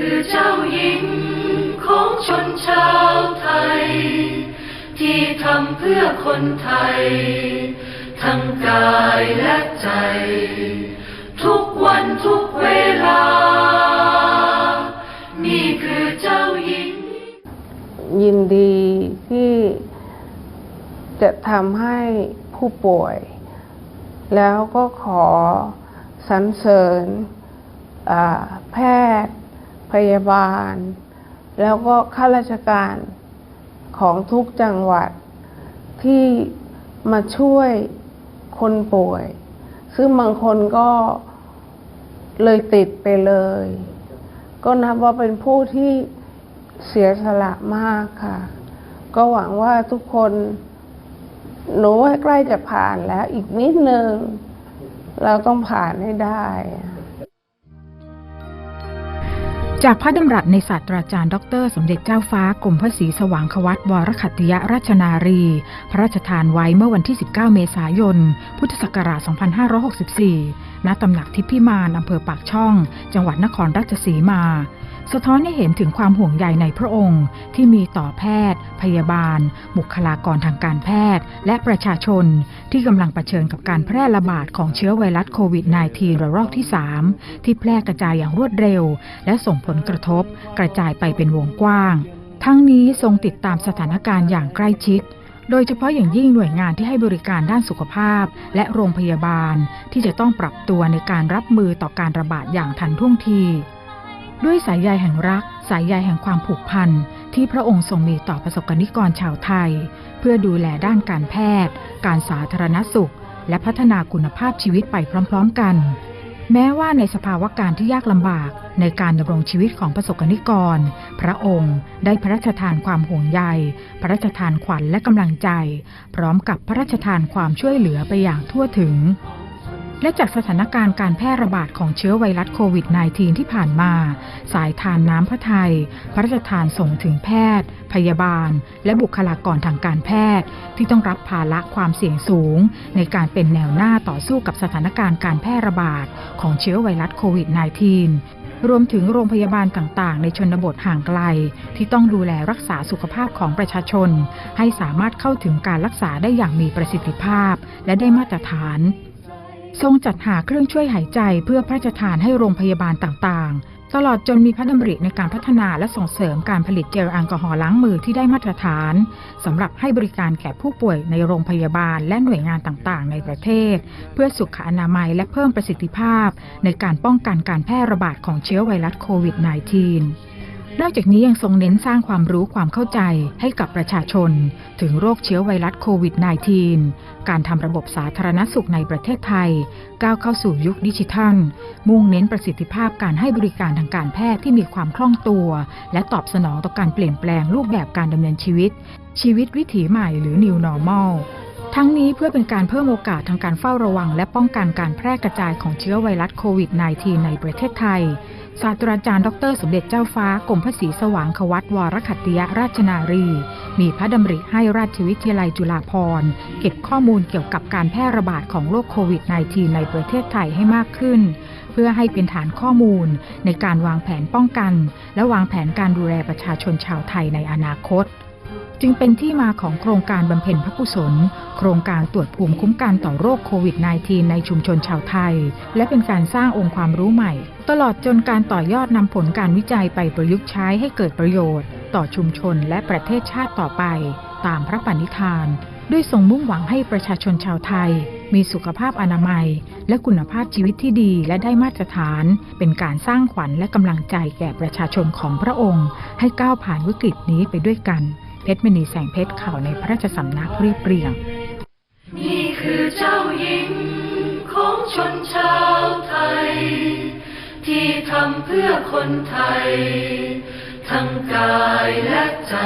คือเจ้าหญิงของชนชาวไทย ที่ทำเพื่อคนไทย ทั้งกายและใจ ทุกวันทุกเวลา นี่คือเจ้าหญิง ยินดีที่จะทำให้ผู้ป่วย แล้วก็ขอสรรเสริญแพทย์ พยาบาล แล้วก็ข้าราชการของทุกจังหวัดที่มาช่วยคนป่วย ซึ่งบางคนก็เลยติดไปเลย ก็นับว่าเป็นผู้ที่เสียสละมากค่ะ ก็หวังว่าทุกคนหนูว่าใกล้จะผ่านแล้วอีกนิดนึง เราต้องผ่านให้ได้ จากพระดำรัสในศาสตราจารย์ ดร สมเด็จเจ้าฟ้ากรมพระศรีสว่างควัตวรขัตติยราชนารี พระราชทานไว้เมื่อวันที่ 19 เมษายน พุทธศักราช 2564 ณ ตำหนักทิพพิมาน อำเภอปากช่อง จังหวัดนครราชสีมา สะท้อนให้เห็นถึงความห่วงใยในพระองค์ ที่มีต่อแพทย์ พยาบาล บุคลากรทางการแพทย์ และประชาชน ที่กำลังเผชิญกับการแพร่ระบาดของเชื้อไวรัสโควิด -19 ระลอกที่ 3 ที่แพร่กระจายอย่างรวดเร็ว และส่งผลกระทบ กระจายไปเป็นวงกว้าง ทั้งนี้ทรงติดตามสถานการณ์อย่างใกล้ชิดโดยเฉพาะอย่างยิ่งหน่วยงานที่ให้บริการด้านสุขภาพ และโรงพยาบาลที่จะต้องปรับตัวในการรับมือต่อการระบาดอย่างทันท่วงที ด้วยสายใยแห่งรัก สายใยแห่งความผูกพันที่พระองค์ทรงมีต่อประสบกนิกรชาวไทย เพื่อดูแลด้านการแพทย์ การสาธารณสุข และพัฒนาคุณภาพชีวิตไปพร้อม ๆ กัน แม้ว่าในสภาวะการที่ยากลำบากในการดำรงชีวิตของประสบกนิกร พระองค์ได้พระราชทานความห่วงใย พระราชทานขวัญและกำลังใจ พร้อมกับพระราชทานความช่วยเหลือไปอย่างทั่วถึง และจากสถานการณ์การแพร่ระบาดของเชื้อไวรัสโควิด -19 ที่ผ่านมา สายทานน้ำพระทัยพระราชทานส่งถึงแพทย์ พยาบาล และบุคลากรทางการแพทย์ ที่ต้องรับภาระความเสี่ยงสูง ในการเป็นแนวหน้าต่อสู้กับสถานการณ์การแพร่ระบาดของเชื้อไวรัสโควิด -19 รวมถึงโรงพยาบาลต่างๆ ในชนบทห่างไกล ที่ต้องดูแลรักษาสุขภาพของประชาชน ให้สามารถเข้าถึงการรักษาได้อย่างมีประสิทธิภาพ และได้มาตรฐาน ทรงจัดหาเครื่องช่วยหายใจเพื่อพระราชทานให้โรงพยาบาลต่างๆ ตลอดจนมีพระดำริในการพัฒนาและส่งเสริมการผลิตเจลแอลกอฮอล์ล้างมือที่ได้มาตรฐานสำหรับให้บริการแก่ผู้ป่วยในโรงพยาบาลและหน่วยงานต่างๆ ในประเทศ เพื่อสุขอนามัยและเพิ่มประสิทธิภาพ ในการป้องกันการแพร่ระบาดของเชื้อไวรัสโควิด -19 นอกจากนี้ยังทรงเน้นสร้างความรู้ความเข้าใจให้กับประชาชน ถึงโรคเชื้อไวรัสโควิด -19 การทำระบบสาธารณสุขในประเทศไทย ก้าวเข้าสู่ยุคดิจิทัล มุ่งเน้นประสิทธิภาพการให้บริการทางการแพทย์ที่มีความคล่องตัว และตอบสนองต่อการเปลี่ยนแปลงรูปแบบการดำเนินชีวิต ชีวิตวิถีใหม่หรือ New Normal ทั้งนี้เพื่อเป็นการเพิ่มโอกาสทางการเฝ้าระวัง และป้องกันการแพร่กระจายของเชื้อไวรัสโควิด -19 ในประเทศไทย ศาสตราจารย์ดร สมเด็จเจ้าฟ้ากรมพระศรีสว่างควัตวรขัตติยราชนารี มีพระดำริให้ราชวิทยาลัยจุฬาภรณ์เก็บข้อมูลเกี่ยวกับการแพร่ระบาดของโรคโควิด -19 ในประเทศไทยให้มากขึ้น เพื่อให้เป็นฐานข้อมูลในการวางแผนป้องกัน และวางแผนการดูแลประชาชนชาวไทยในอนาคต จึงเป็นที่มาของโครงการบำเพ็ญพระกุศล โครงการตรวจภูมิคุ้มกันต่อโรคโควิด -19 ในชุมชนชาวไทย และเป็นการสร้างองค์ความรู้ใหม่ ตลอดจนการต่อยอดนำผลการวิจัยไปประยุกต์ใช้ให้เกิดประโยชน์ ต่อชุมชนและประเทศชาติต่อไป ตามพระปณิธาน ด้วยทรงมุ่งหวังให้ประชาชนชาวไทย มีสุขภาพอนามัย และคุณภาพชีวิตที่ดีและได้มาตรฐาน เป็นการสร้างขวัญและกำลังใจแก่ประชาชนของพระองค์ ให้ก้าวผ่านวิกฤตนี้ไปด้วยกัน เพชรมณีแสงเพชรข่าวในพระราชสำนักเรียบเรียง นี่คือเจ้าหญิงของชนชาวไทย ที่ทำเพื่อคนไทย ทั้งกายและใจ